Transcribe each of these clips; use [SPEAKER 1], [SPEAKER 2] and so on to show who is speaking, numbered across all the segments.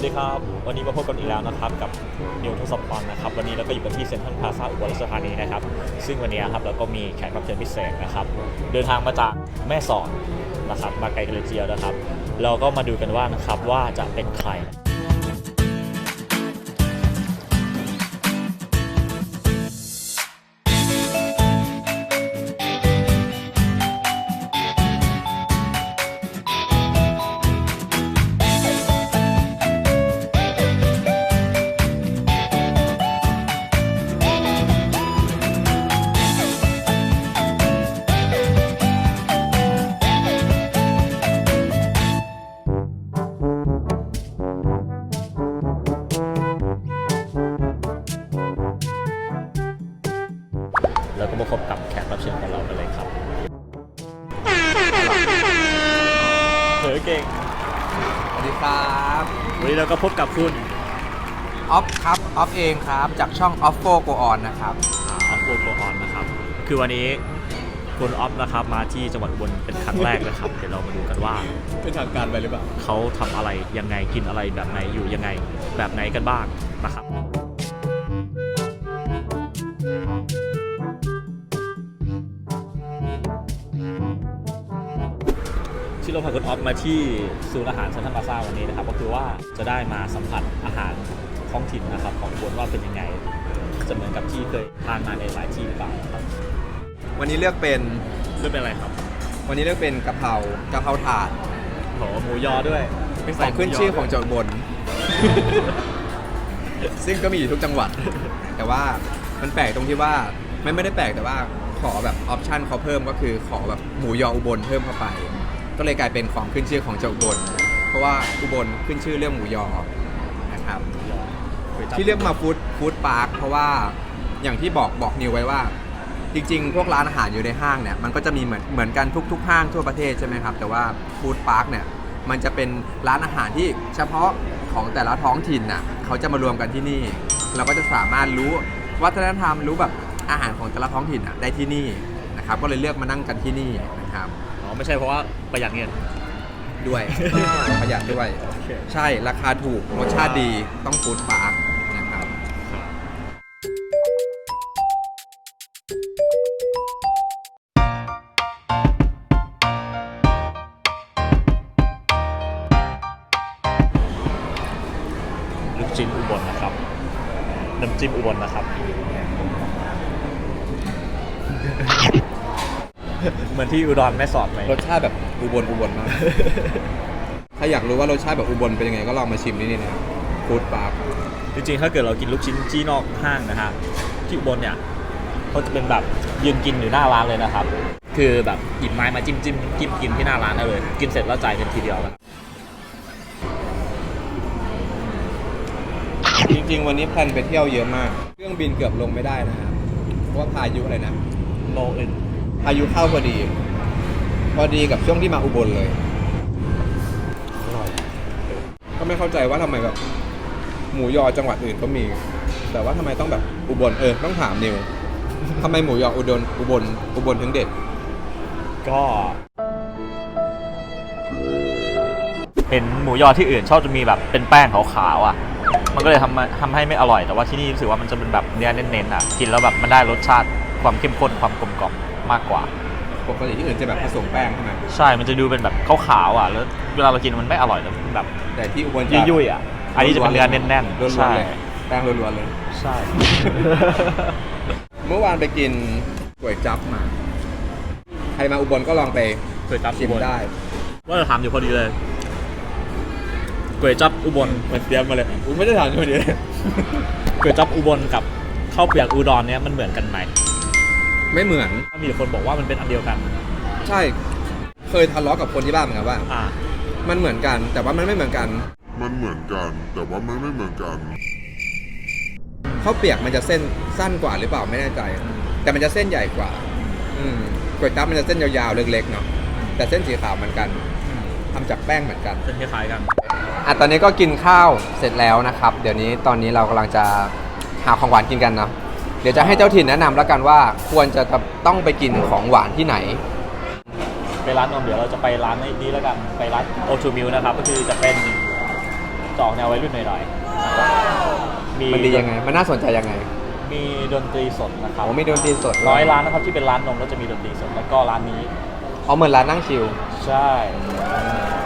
[SPEAKER 1] วัสดีครับ วันนี้มาพบกันอีกแล้วนะครับกับนิวทศพรนะครับ วันนี้เราก็อยู่กันที่เซ็นทรัลพลาซ่าอุบลราชธานีนะครับ ซึ่งวันนี้ครับเราก็มีแขกรับเชิญพิเศษนะครับ เดินทางมาจากแม่สอดนะครับ มาไกลกันเลยเจียวนะครับ เราก็มาดูกันว่านะครับว่าจะเป็นใคร แล้วก็มาพบกับแขกรับเชิญของเรากันเลยครับเผอเก่ง
[SPEAKER 2] สวัสดีครับ
[SPEAKER 1] วันนี้เราก็พบกับคุณ
[SPEAKER 2] ออฟครับออฟเองครับ จากช่อง o f f o Go On นะครับ
[SPEAKER 1] ออฟโกโกออนนะครับ คือวันนี้คุณออฟนะครับมาที่จังหวัดอุบลเป็นครั้งแรกนะครับ เดี๋ยวเรามาดูกันว่า
[SPEAKER 2] เป็นทางการไปหรือเปล่า
[SPEAKER 1] เขาทำอะไรยังไงกินอะไรแบบไหนอยู่ยังไงแบบไหนกันบ้างนะครับ ที่เราพาคุณออฟมาที่ศูนย์อาหารเซ็นทรัลพลาซ่าวันนี้นะครับ ก็คือว่าจะได้มาสัมผัสอาหารท้องถิ่นนะครับ ของคนว่าเป็นยังไง จะเหมือนกับที่เคยทานมาในหลายที่หรือเปล่าครับ
[SPEAKER 2] วันนี้เลือกเป็น
[SPEAKER 1] เรื่องเป็นอะไรครับ
[SPEAKER 2] วันนี้เลือกเป็นกะเพรากะเพราถาด
[SPEAKER 1] โหหมูยอด้วย
[SPEAKER 2] เป็นของขึ้นชื่อของจังหวัดอุบลซึ่งก็มีอยู่ทุกจังหวัด แต่ว่ามันแปลกตรงที่ว่าไม่ไม่ได้แปลกแต่ว่าขอแบบออปชันเขาเพิ่มก็คือขอแบบหมูยออุบลเพิ่มเข้าไป ก็เลยกลายเป็นของขึ้นชื่อของจังหวัดอุบลเพราะว่าอุบลขึ้นชื่อเรื่องหมูยอนะครับที่เลือกมาฟู้ดฟู้ดพาร์คเพราะว่าอย่างที่บอกบอกนิวไว้ว่า จริง ๆ พวกร้านอาหารอยู่ในห้างเนี่ยมันก็จะมีเหมือนเหมือนกันทุก ๆ ห้างทั่วประเทศใช่ไหมครับ แต่ว่าฟู้ดพาร์คเนี่ยมันจะเป็นร้านอาหารที่เฉพาะของแต่ละท้องถิ่นน่ะเขาจะมารวมกันที่นี่ เราก็จะสามารถรู้วัฒนธรรมรู้แบบอาหารของแต่ละท้องถิ่นน่ะได้ที่นี่นะครับ ก็เลยเลือกมานั่งกันที่นี่นะครับ
[SPEAKER 1] ไม่ใช่เพราะว่าประหยัดเงิน
[SPEAKER 2] ด้วยประหยัดด้วย ใช่ราคาถูกรสชาติดีต้องฟู้ดพาร์คนะครับ
[SPEAKER 1] ลูกชิ้นอุบลนะครับน้ำจิ้มอุบลนะครับ เหมือนที่อุดรแม่สอดไหม
[SPEAKER 2] รสชาติแบบอุบลอุบลมาก ถ้าอยากรู้ว่ารสชาติแบบอุบลเป็นยังไงก็ลองมาชิมที่นี่นะครับฟู้ดปาร์ค
[SPEAKER 1] จริงๆ ถ้าเกิดเรากินลูกชิ้นที่นอกห้างนะฮะที่อุบลเนี่ยเขาจะเป็นแบบยืนกินอยู่หน้าร้านเลยนะครับ คือแบบหยิบไม้มาจิ้มจิ้มจิ้มกินที่หน้าร้านได้เลย กินเสร็จแล้วจ่ายเงินทีเดียวนะ
[SPEAKER 2] จริง ๆ วันนี้แพลนไปเที่ยวเยอะมาก เครื่องบินเกือบลงไม่ได้นะครับเพราะว่าพายุอะไรนะ
[SPEAKER 1] โลอื่น
[SPEAKER 2] พายุเข้าพอดี พอดีกับช่วงที่มาอุบลเลย
[SPEAKER 1] อร่อย
[SPEAKER 2] ก็ไม่เข้าใจว่าทำไมแบบ หมูยอจังหวัดอื่นก็มี แต่ว่าทำไมต้องแบบอุบลเออต้องถามนิวทำไมหมูยออุดรอุบลอุบลถึงเด็ด
[SPEAKER 1] ก็เห็นหมูยอที่อื่นชอบจะมีแบบเป็นแป้งขาวๆอะ มันก็เลยทำมาทำให้ไม่อร่อยแต่ว่าที่นี่รู้สึกว่ามันจะเป็นแบบเนื้อเน้นๆอะ กินแล้วแบบมันได้รสชาติความเข้มข้นความกลมกล่อม มากกว่า
[SPEAKER 2] ปกติที่อื่นจะแบบผสมแป้งใช่ไหม
[SPEAKER 1] ใช่ มันจะดูเป็นแบบขาวๆอะ แล้วเวลาเรากินมันไม่อร่อยแล้วมันแบบ
[SPEAKER 2] แต่ที่อุบลจะ
[SPEAKER 1] ยุ่ยๆอะ อันนี้จะเป็นเนื้อแน่น
[SPEAKER 2] ล้
[SPEAKER 1] ๆ
[SPEAKER 2] วน
[SPEAKER 1] ใช่
[SPEAKER 2] ๆเลยแป้งล้วนๆเลย
[SPEAKER 1] ใช่
[SPEAKER 2] เมื่อวานไปกินก๋วยจั๊บมา ใครมาอุบลก็ลองไป
[SPEAKER 1] ก๋วยจั๊บ
[SPEAKER 2] ชิ
[SPEAKER 1] อุ
[SPEAKER 2] ม
[SPEAKER 1] บล
[SPEAKER 2] ได้
[SPEAKER 1] ว่าจะถามอยู่พอดีเลยก๋วยจั๊บอุบลมันเตรียมมาเลย
[SPEAKER 2] อุ้ยไม่ได้ถามคนเดียว
[SPEAKER 1] ก๋วยจั๊บอุบลกับข้าวเปียกอุดรเนี้ยมันเหมือนกันไหม
[SPEAKER 2] ไม่เหมือน
[SPEAKER 1] มีคนบอกว่ามันเป็นอันเดียวกัน
[SPEAKER 2] ใช่ เคยทะเลาะกับคนที่บ้านเหมือนกันว่า
[SPEAKER 1] อ่า
[SPEAKER 2] มันเหมือนกัน แต่ว่ามันไม่เหมือนกัน
[SPEAKER 3] มันเหมือนกัน แต่ว่ามันไม่เหมือนกัน
[SPEAKER 2] ข้าวเปียกมันจะเส้นสั้นกว่าหรือเปล่าไม่แน่ใจ แต่มันจะเส้นใหญ่กว่า อืมก๋วยจั๊บมันจะเส้นยาวๆเล็กๆเนาะแต่เส้นสีขาวเหมือนกันทำจากแป้งเหมือนกัน
[SPEAKER 1] เป็นคล้ายๆกัน
[SPEAKER 2] อะตอนนี้ก็กินข้าวเสร็จแล้วนะครับ เดี๋ยวนี้ตอนนี้เรากำลังจะหาของหวานกินกันเนาะ เดี๋ยวจะให้เจ้าถิ่นแนะนำแล้วกันว่าควรจะต้องไปกินของหวานที่ไหน
[SPEAKER 1] ไปร้านนมเดี๋ยวเราจะไปร้านนี้แล้วกันไปร้านโอทูมิลนะครับก็คือจะเป็นจจะออกแนววัยรุ่นหน่อยๆนะครับ
[SPEAKER 2] มันดียังไง มันน่าสนใจยังไง
[SPEAKER 1] มีดนตรีสดนะครับ
[SPEAKER 2] โอ้มีดนตรีสด
[SPEAKER 1] น้อยร้านนะครับที่เป็นร้านนมแล้วจะมีดนตรีสดแล้วก็ร้านนี้
[SPEAKER 2] อ๋อเหมือนร้านนั่งชิล
[SPEAKER 1] ใช่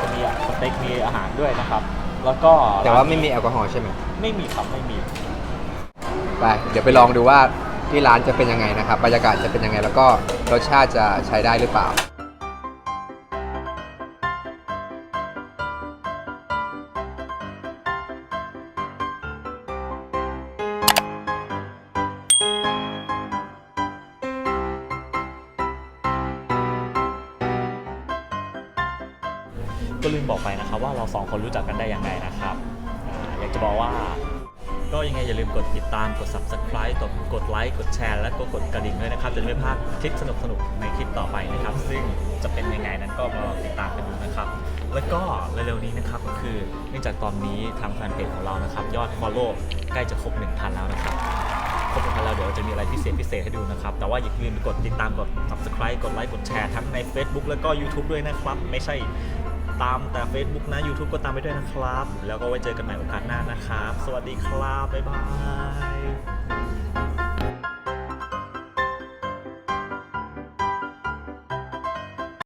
[SPEAKER 1] จะมีสเต็กมีอาหารด้วยนะครับ แล้วก็
[SPEAKER 2] แต่ว่าไม่มีแอลกอฮอล์ใช่ไหม
[SPEAKER 1] ไม่มีครับไม่มี
[SPEAKER 2] ไปเดี๋ยวไปลองดูว่าที่ร้านจะเป็นยังไงนะครับบรรยากาศจะเป็นยังไง แล้วก็รสชาติจะใช้ได้หรือเปล่า
[SPEAKER 1] ก็ลืมบอกไปนะครับว่าเราสองคนรู้จักกันได้ยังไงนะครับ อยากจะบอกว่า ก็ยังไงอย่าลืมกดติดตามกด subscribe กดกดไลค์กดแชร์และก็กดกระดิ่งด้วยนะครับ จะได้ไม่พลาดคลิปสนุกๆในคลิปต่อไปนะครับ ซึ่งจะเป็นยังไงนั้นก็มาลองติดตามกันดูนะครับ แล้วก็เร็วๆนี้นะครับก็คือเนื่องจากตอนนี้ทางแฟนเพจของเรานะครับ ยอด follow ใกล้จะครบ1,000แล้วนะครับครบ1,000แล้วเดี๋ยวจะมีอะไรพิเศษพิเศษให้ดูนะครับ แต่ว่าอย่าลืมกดติดตามกด subscribe กดไลค์กดแชร์ทั้งใน Facebook แล้วก็ YouTube ด้วยนะครับ ไม่ใช่ ตามแต่ Facebook นะ YouTube ก็ตามไปด้วยนะครับ แล้วก็ไว้เจอกันใหม่โอกาสหน้านะครับ สวัสดีครับ บ๊ายบาย